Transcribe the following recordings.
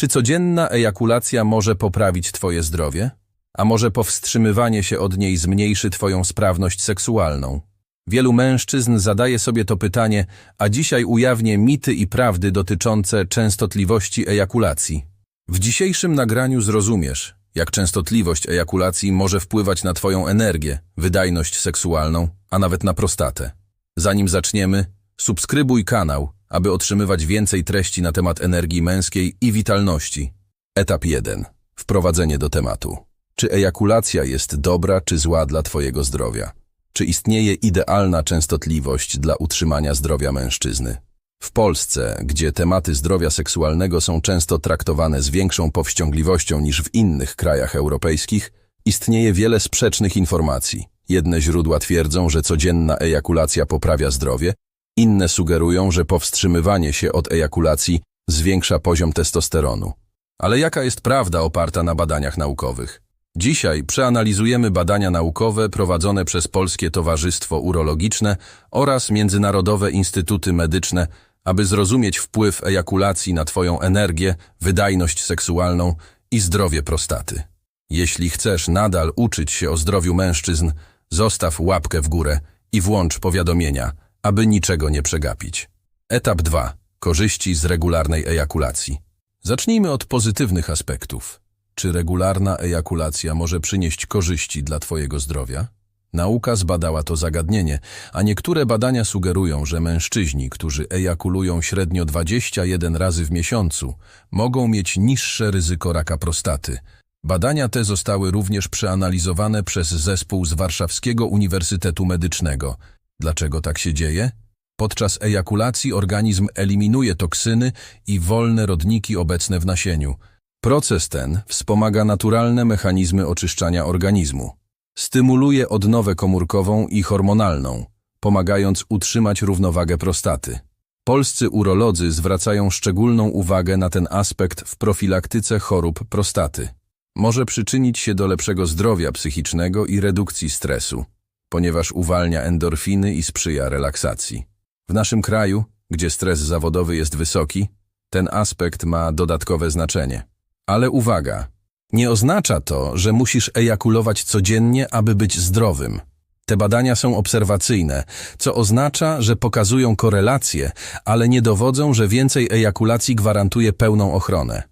Czy codzienna ejakulacja może poprawić Twoje zdrowie? A może powstrzymywanie się od niej zmniejszy Twoją sprawność seksualną? Wielu mężczyzn zadaje sobie to pytanie, a dzisiaj ujawnię mity i prawdy dotyczące częstotliwości ejakulacji. W dzisiejszym nagraniu zrozumiesz, jak częstotliwość ejakulacji może wpływać na Twoją energię, wydajność seksualną, a nawet na prostatę. Zanim zaczniemy, subskrybuj kanał, aby otrzymywać więcej treści na temat energii męskiej i witalności. Etap 1. Wprowadzenie do tematu. Czy ejakulacja jest dobra czy zła dla Twojego zdrowia? Czy istnieje idealna częstotliwość dla utrzymania zdrowia mężczyzny? W Polsce, gdzie tematy zdrowia seksualnego są często traktowane z większą powściągliwością niż w innych krajach europejskich, istnieje wiele sprzecznych informacji. Jedne źródła twierdzą, że codzienna ejakulacja poprawia zdrowie, inne sugerują, że powstrzymywanie się od ejakulacji zwiększa poziom testosteronu. Ale jaka jest prawda oparta na badaniach naukowych? Dzisiaj przeanalizujemy badania naukowe prowadzone przez Polskie Towarzystwo Urologiczne oraz Międzynarodowe Instytuty Medyczne, aby zrozumieć wpływ ejakulacji na Twoją energię, wydajność seksualną i zdrowie prostaty. Jeśli chcesz nadal uczyć się o zdrowiu mężczyzn, zostaw łapkę w górę i włącz powiadomienia, aby niczego nie przegapić. Etap 2. Korzyści z regularnej ejakulacji. Zacznijmy od pozytywnych aspektów. Czy regularna ejakulacja może przynieść korzyści dla Twojego zdrowia? Nauka zbadała to zagadnienie, a niektóre badania sugerują, że mężczyźni, którzy ejakulują średnio 21 razy w miesiącu, mogą mieć niższe ryzyko raka prostaty. Badania te zostały również przeanalizowane przez zespół z Warszawskiego Uniwersytetu Medycznego. Dlaczego tak się dzieje? Podczas ejakulacji organizm eliminuje toksyny i wolne rodniki obecne w nasieniu. Proces ten wspomaga naturalne mechanizmy oczyszczania organizmu. Stymuluje odnowę komórkową i hormonalną, pomagając utrzymać równowagę prostaty. Polscy urolodzy zwracają szczególną uwagę na ten aspekt w profilaktyce chorób prostaty. Może przyczynić się do lepszego zdrowia psychicznego i redukcji stresu, ponieważ uwalnia endorfiny i sprzyja relaksacji. W naszym kraju, gdzie stres zawodowy jest wysoki, ten aspekt ma dodatkowe znaczenie. Ale uwaga, nie oznacza to, że musisz ejakulować codziennie, aby być zdrowym. Te badania są obserwacyjne, co oznacza, że pokazują korelacje, ale nie dowodzą, że więcej ejakulacji gwarantuje pełną ochronę.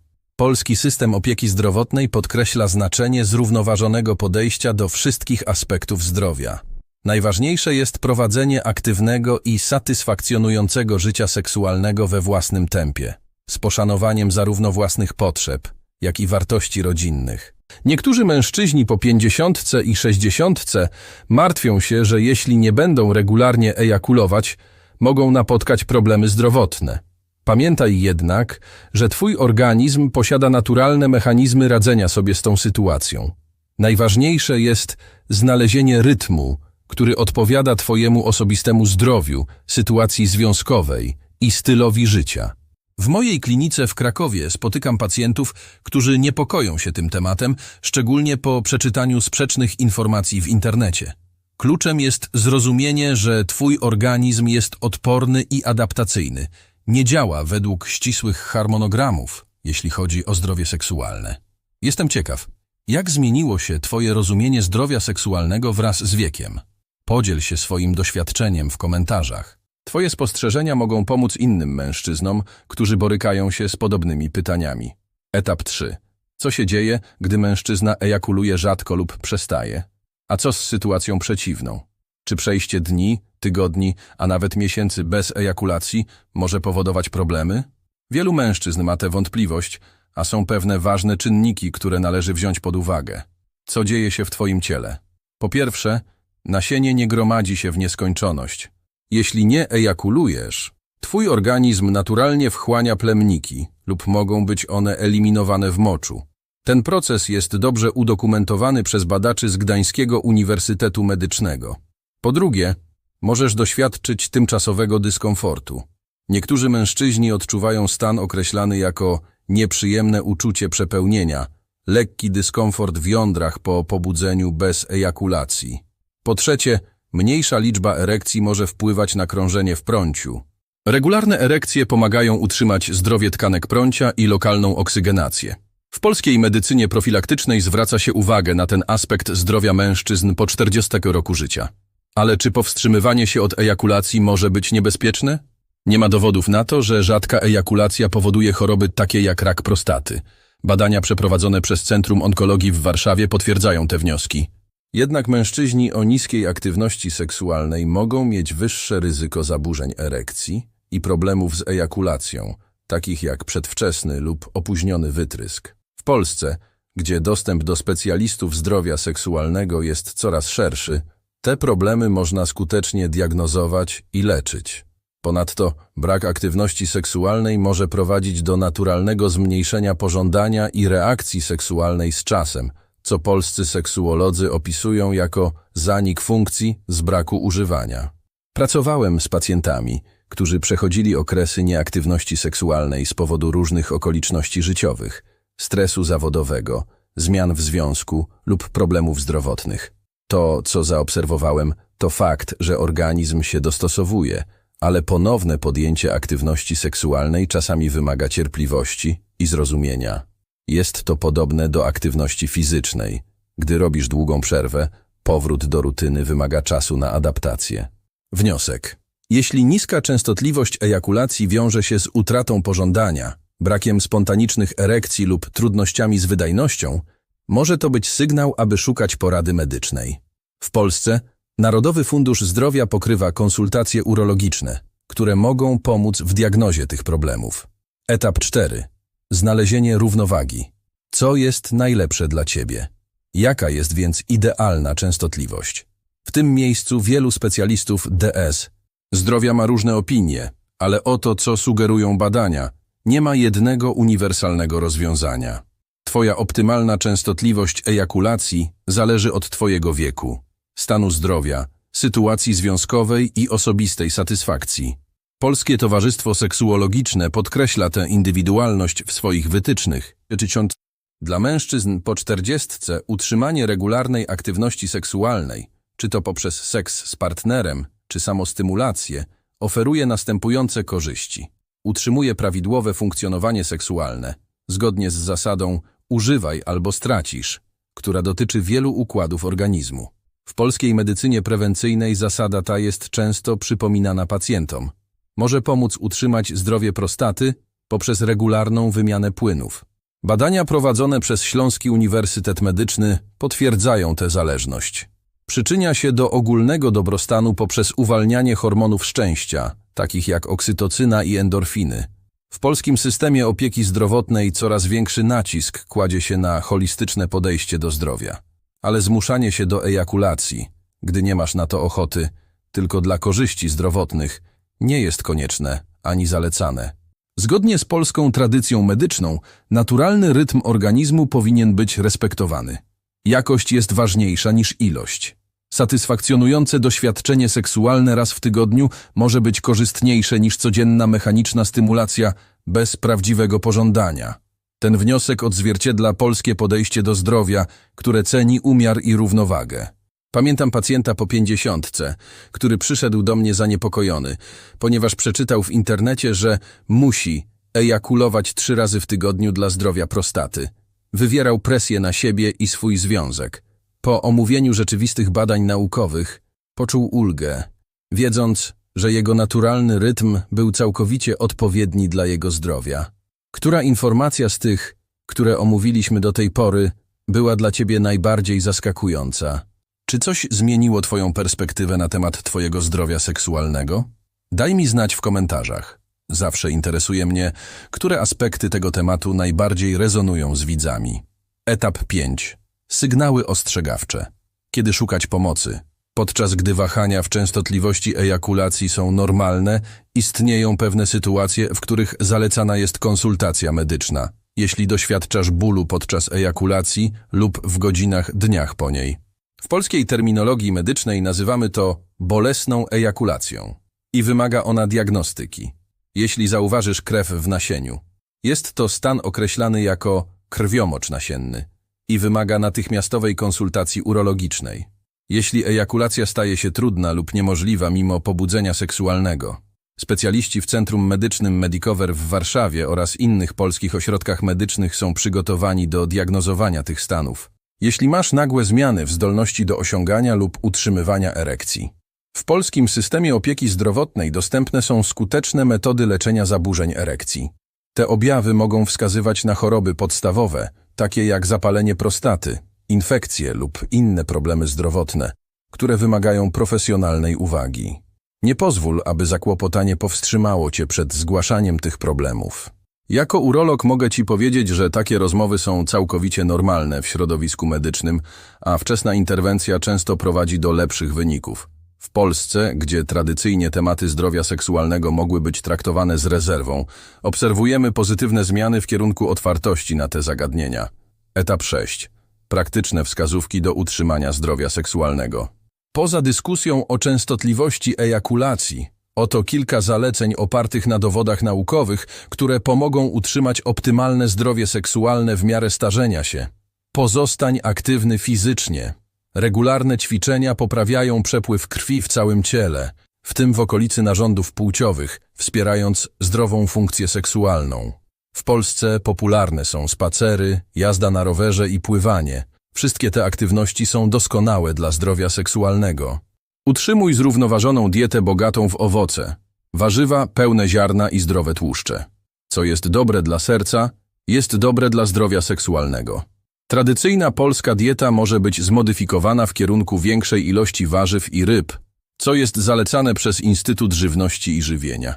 Polski system opieki zdrowotnej podkreśla znaczenie zrównoważonego podejścia do wszystkich aspektów zdrowia. Najważniejsze jest prowadzenie aktywnego i satysfakcjonującego życia seksualnego we własnym tempie, z poszanowaniem zarówno własnych potrzeb, jak i wartości rodzinnych. Niektórzy mężczyźni po pięćdziesiątce i sześćdziesiątce martwią się, że jeśli nie będą regularnie ejakulować, mogą napotkać problemy zdrowotne. Pamiętaj jednak, że Twój organizm posiada naturalne mechanizmy radzenia sobie z tą sytuacją. Najważniejsze jest znalezienie rytmu, który odpowiada Twojemu osobistemu zdrowiu, sytuacji związkowej i stylowi życia. W mojej klinice w Krakowie spotykam pacjentów, którzy niepokoją się tym tematem, szczególnie po przeczytaniu sprzecznych informacji w internecie. Kluczem jest zrozumienie, że Twój organizm jest odporny i adaptacyjny. Nie działa według ścisłych harmonogramów, jeśli chodzi o zdrowie seksualne. Jestem ciekaw, jak zmieniło się Twoje rozumienie zdrowia seksualnego wraz z wiekiem? Podziel się swoim doświadczeniem w komentarzach. Twoje spostrzeżenia mogą pomóc innym mężczyznom, którzy borykają się z podobnymi pytaniami. Etap 3. Co się dzieje, gdy mężczyzna ejakuluje rzadko lub przestaje? A co z sytuacją przeciwną? Czy przejście dni, tygodni, a nawet miesięcy bez ejakulacji może powodować problemy? Wielu mężczyzn ma tę wątpliwość, a są pewne ważne czynniki, które należy wziąć pod uwagę. Co dzieje się w Twoim ciele? Po pierwsze, nasienie nie gromadzi się w nieskończoność. Jeśli nie ejakulujesz, Twój organizm naturalnie wchłania plemniki lub mogą być one eliminowane w moczu. Ten proces jest dobrze udokumentowany przez badaczy z Gdańskiego Uniwersytetu Medycznego. Po drugie, możesz doświadczyć tymczasowego dyskomfortu. Niektórzy mężczyźni odczuwają stan określany jako nieprzyjemne uczucie przepełnienia, lekki dyskomfort w jądrach po pobudzeniu bez ejakulacji. Po trzecie, mniejsza liczba erekcji może wpływać na krążenie w prąciu. Regularne erekcje pomagają utrzymać zdrowie tkanek prącia i lokalną oksygenację. W polskiej medycynie profilaktycznej zwraca się uwagę na ten aspekt zdrowia mężczyzn po 40 roku życia. Ale czy powstrzymywanie się od ejakulacji może być niebezpieczne? Nie ma dowodów na to, że rzadka ejakulacja powoduje choroby takie jak rak prostaty. Badania przeprowadzone przez Centrum Onkologii w Warszawie potwierdzają te wnioski. Jednak mężczyźni o niskiej aktywności seksualnej mogą mieć wyższe ryzyko zaburzeń erekcji i problemów z ejakulacją, takich jak przedwczesny lub opóźniony wytrysk. W Polsce, gdzie dostęp do specjalistów zdrowia seksualnego jest coraz szerszy, te problemy można skutecznie diagnozować i leczyć. Ponadto brak aktywności seksualnej może prowadzić do naturalnego zmniejszenia pożądania i reakcji seksualnej z czasem, co polscy seksuolodzy opisują jako zanik funkcji z braku używania. Pracowałem z pacjentami, którzy przechodzili okresy nieaktywności seksualnej z powodu różnych okoliczności życiowych, stresu zawodowego, zmian w związku lub problemów zdrowotnych. To, co zaobserwowałem, to fakt, że organizm się dostosowuje, ale ponowne podjęcie aktywności seksualnej czasami wymaga cierpliwości i zrozumienia. Jest to podobne do aktywności fizycznej. Gdy robisz długą przerwę, powrót do rutyny wymaga czasu na adaptację. Wniosek. Jeśli niska częstotliwość ejakulacji wiąże się z utratą pożądania, brakiem spontanicznych erekcji lub trudnościami z wydajnością, może to być sygnał, aby szukać porady medycznej. W Polsce Narodowy Fundusz Zdrowia pokrywa konsultacje urologiczne, które mogą pomóc w diagnozie tych problemów. Etap 4. Znalezienie równowagi. Co jest najlepsze dla Ciebie? Jaka jest więc idealna częstotliwość? W tym miejscu wielu specjalistów DS zdrowia ma różne opinie, ale oto co sugerują badania. Nie ma jednego uniwersalnego rozwiązania. Twoja optymalna częstotliwość ejakulacji zależy od Twojego wieku, stanu zdrowia, sytuacji związkowej i osobistej satysfakcji. Polskie Towarzystwo Seksuologiczne podkreśla tę indywidualność w swoich wytycznych, dla mężczyzn po czterdziestce utrzymanie regularnej aktywności seksualnej, czy to poprzez seks z partnerem, czy samostymulację, oferuje następujące korzyści. Utrzymuje prawidłowe funkcjonowanie seksualne, zgodnie z zasadą używaj albo stracisz, która dotyczy wielu układów organizmu. W polskiej medycynie prewencyjnej zasada ta jest często przypominana pacjentom. Może pomóc utrzymać zdrowie prostaty poprzez regularną wymianę płynów. Badania prowadzone przez Śląski Uniwersytet Medyczny potwierdzają tę zależność. Przyczynia się do ogólnego dobrostanu poprzez uwalnianie hormonów szczęścia, takich jak oksytocyna i endorfiny. W polskim systemie opieki zdrowotnej coraz większy nacisk kładzie się na holistyczne podejście do zdrowia. Ale zmuszanie się do ejakulacji, gdy nie masz na to ochoty, tylko dla korzyści zdrowotnych, nie jest konieczne ani zalecane. Zgodnie z polską tradycją medyczną, naturalny rytm organizmu powinien być respektowany. Jakość jest ważniejsza niż ilość. Satysfakcjonujące doświadczenie seksualne raz w tygodniu może być korzystniejsze niż codzienna mechaniczna stymulacja bez prawdziwego pożądania. Ten wniosek odzwierciedla polskie podejście do zdrowia, które ceni umiar i równowagę. Pamiętam pacjenta po pięćdziesiątce, który przyszedł do mnie zaniepokojony, ponieważ przeczytał w internecie, że musi ejakulować trzy razy w tygodniu dla zdrowia prostaty. Wywierał presję na siebie i swój związek. Po omówieniu rzeczywistych badań naukowych poczuł ulgę, wiedząc, że jego naturalny rytm był całkowicie odpowiedni dla jego zdrowia. Która informacja z tych, które omówiliśmy do tej pory, była dla ciebie najbardziej zaskakująca? Czy coś zmieniło twoją perspektywę na temat twojego zdrowia seksualnego? Daj mi znać w komentarzach. Zawsze interesuje mnie, które aspekty tego tematu najbardziej rezonują z widzami. Etap 5. Sygnały ostrzegawcze. Kiedy szukać pomocy? Podczas gdy wahania w częstotliwości ejakulacji są normalne, istnieją pewne sytuacje, w których zalecana jest konsultacja medyczna, jeśli doświadczasz bólu podczas ejakulacji lub w godzinach, dniach po niej. W polskiej terminologii medycznej nazywamy to bolesną ejakulacją i wymaga ona diagnostyki. Jeśli zauważysz krew w nasieniu, jest to stan określany jako krwiomocz nasienny i wymaga natychmiastowej konsultacji urologicznej. Jeśli ejakulacja staje się trudna lub niemożliwa mimo pobudzenia seksualnego, Specjaliści w Centrum Medycznym Medicover w Warszawie oraz innych polskich ośrodkach medycznych są przygotowani do diagnozowania tych stanów. Jeśli masz nagłe zmiany w zdolności do osiągania lub utrzymywania erekcji. W polskim systemie opieki zdrowotnej dostępne są skuteczne metody leczenia zaburzeń erekcji. Te objawy mogą wskazywać na choroby podstawowe, takie jak zapalenie prostaty, infekcje lub inne problemy zdrowotne, które wymagają profesjonalnej uwagi. Nie pozwól, aby zakłopotanie powstrzymało cię przed zgłaszaniem tych problemów. Jako urolog mogę ci powiedzieć, że takie rozmowy są całkowicie normalne w środowisku medycznym, a wczesna interwencja często prowadzi do lepszych wyników. W Polsce, gdzie tradycyjnie tematy zdrowia seksualnego mogły być traktowane z rezerwą, obserwujemy pozytywne zmiany w kierunku otwartości na te zagadnienia. Etap 6. Praktyczne wskazówki do utrzymania zdrowia seksualnego. Poza dyskusją o częstotliwości ejakulacji, oto kilka zaleceń opartych na dowodach naukowych, które pomogą utrzymać optymalne zdrowie seksualne w miarę starzenia się. Pozostań aktywny fizycznie. Regularne ćwiczenia poprawiają przepływ krwi w całym ciele, w tym w okolicy narządów płciowych, wspierając zdrową funkcję seksualną. W Polsce popularne są spacery, jazda na rowerze i pływanie. Wszystkie te aktywności są doskonałe dla zdrowia seksualnego. Utrzymuj zrównoważoną dietę bogatą w owoce, warzywa, pełne ziarna i zdrowe tłuszcze. Co jest dobre dla serca, jest dobre dla zdrowia seksualnego. Tradycyjna polska dieta może być zmodyfikowana w kierunku większej ilości warzyw i ryb, co jest zalecane przez Instytut Żywności i Żywienia.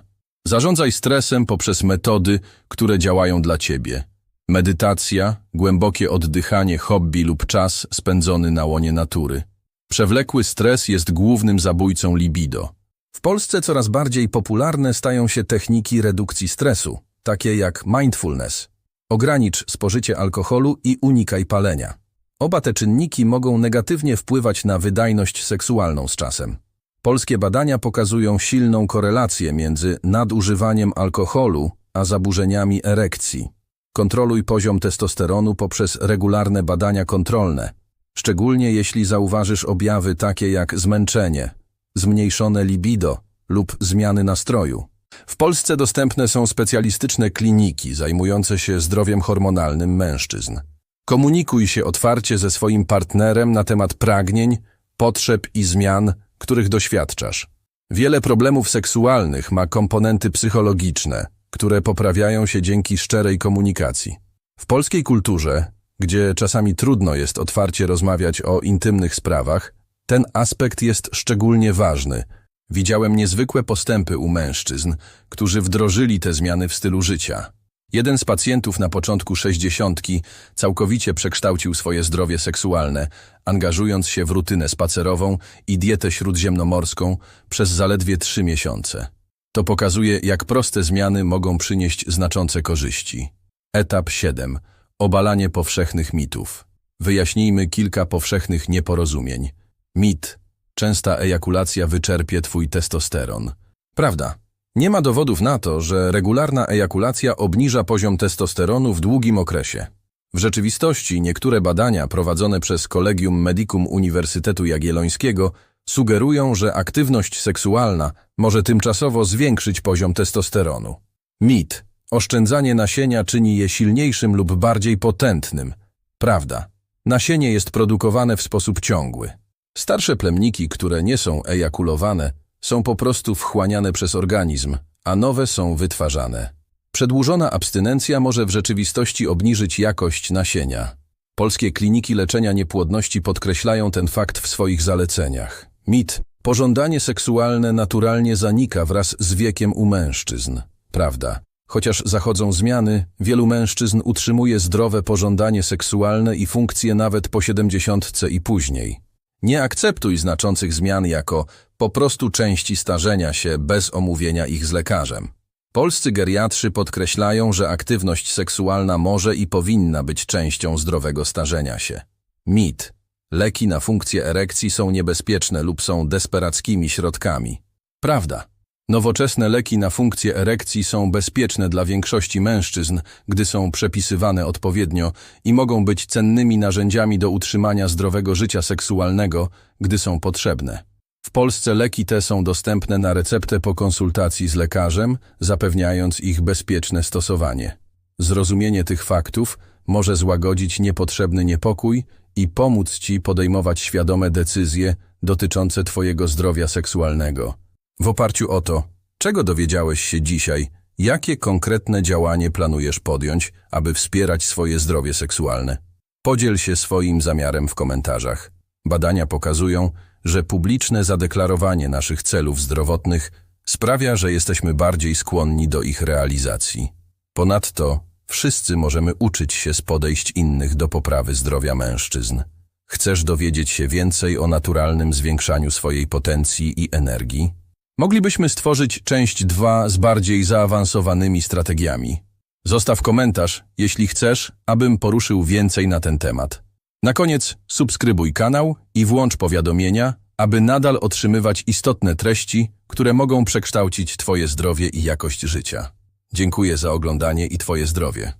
Zarządzaj stresem poprzez metody, które działają dla Ciebie. Medytacja, głębokie oddychanie, hobby lub czas spędzony na łonie natury. Przewlekły stres jest głównym zabójcą libido. W Polsce coraz bardziej popularne stają się techniki redukcji stresu, takie jak mindfulness. Ogranicz spożycie alkoholu i unikaj palenia. Oba te czynniki mogą negatywnie wpływać na wydajność seksualną z czasem. Polskie badania pokazują silną korelację między nadużywaniem alkoholu a zaburzeniami erekcji. Kontroluj poziom testosteronu poprzez regularne badania kontrolne, szczególnie jeśli zauważysz objawy takie jak zmęczenie, zmniejszone libido lub zmiany nastroju. W Polsce dostępne są specjalistyczne kliniki zajmujące się zdrowiem hormonalnym mężczyzn. Komunikuj się otwarcie ze swoim partnerem na temat pragnień, potrzeb i zmian, których doświadczasz. Wiele problemów seksualnych ma komponenty psychologiczne, które poprawiają się dzięki szczerej komunikacji. W polskiej kulturze, gdzie czasami trudno jest otwarcie rozmawiać o intymnych sprawach, ten aspekt jest szczególnie ważny. Widziałem niezwykłe postępy u mężczyzn, którzy wdrożyli te zmiany w stylu życia. Jeden z pacjentów na początku sześćdziesiątki całkowicie przekształcił swoje zdrowie seksualne, angażując się w rutynę spacerową i dietę śródziemnomorską przez zaledwie trzy miesiące. To pokazuje, jak proste zmiany mogą przynieść znaczące korzyści. Etap 7. Obalanie powszechnych mitów. Wyjaśnijmy kilka powszechnych nieporozumień. Mit. Częsta ejakulacja wyczerpie twój testosteron. Prawda. Nie ma dowodów na to, że regularna ejakulacja obniża poziom testosteronu w długim okresie. W rzeczywistości niektóre badania prowadzone przez Collegium Medicum Uniwersytetu Jagiellońskiego sugerują, że aktywność seksualna może tymczasowo zwiększyć poziom testosteronu. Mit. Oszczędzanie nasienia czyni je silniejszym lub bardziej potentnym. Prawda. Nasienie jest produkowane w sposób ciągły. Starsze plemniki, które nie są ejakulowane, są po prostu wchłaniane przez organizm, a nowe są wytwarzane. Przedłużona abstynencja może w rzeczywistości obniżyć jakość nasienia. Polskie kliniki leczenia niepłodności podkreślają ten fakt w swoich zaleceniach. Mit. Pożądanie seksualne naturalnie zanika wraz z wiekiem u mężczyzn. Prawda. Chociaż zachodzą zmiany, wielu mężczyzn utrzymuje zdrowe pożądanie seksualne i funkcje nawet po siedemdziesiątce i później. Nie akceptuj znaczących zmian jako po prostu części starzenia się bez omówienia ich z lekarzem. Polscy geriatrzy podkreślają, że aktywność seksualna może i powinna być częścią zdrowego starzenia się. Mit. Leki na funkcję erekcji są niebezpieczne lub są desperackimi środkami. Prawda. Nowoczesne leki na funkcję erekcji są bezpieczne dla większości mężczyzn, gdy są przepisywane odpowiednio i mogą być cennymi narzędziami do utrzymania zdrowego życia seksualnego, gdy są potrzebne. W Polsce leki te są dostępne na receptę po konsultacji z lekarzem, zapewniając ich bezpieczne stosowanie. Zrozumienie tych faktów może złagodzić niepotrzebny niepokój i pomóc Ci podejmować świadome decyzje dotyczące Twojego zdrowia seksualnego. W oparciu o to, czego dowiedziałeś się dzisiaj, jakie konkretne działanie planujesz podjąć, aby wspierać swoje zdrowie seksualne? Podziel się swoim zamiarem w komentarzach. Badania pokazują, że publiczne zadeklarowanie naszych celów zdrowotnych sprawia, że jesteśmy bardziej skłonni do ich realizacji. Ponadto wszyscy możemy uczyć się z podejść innych do poprawy zdrowia mężczyzn. Chcesz dowiedzieć się więcej o naturalnym zwiększaniu swojej potencji i energii? Moglibyśmy stworzyć część 2 z bardziej zaawansowanymi strategiami. Zostaw komentarz, jeśli chcesz, abym poruszył więcej na ten temat. Na koniec subskrybuj kanał i włącz powiadomienia, aby nadal otrzymywać istotne treści, które mogą przekształcić Twoje zdrowie i jakość życia. Dziękuję za oglądanie i Twoje zdrowie.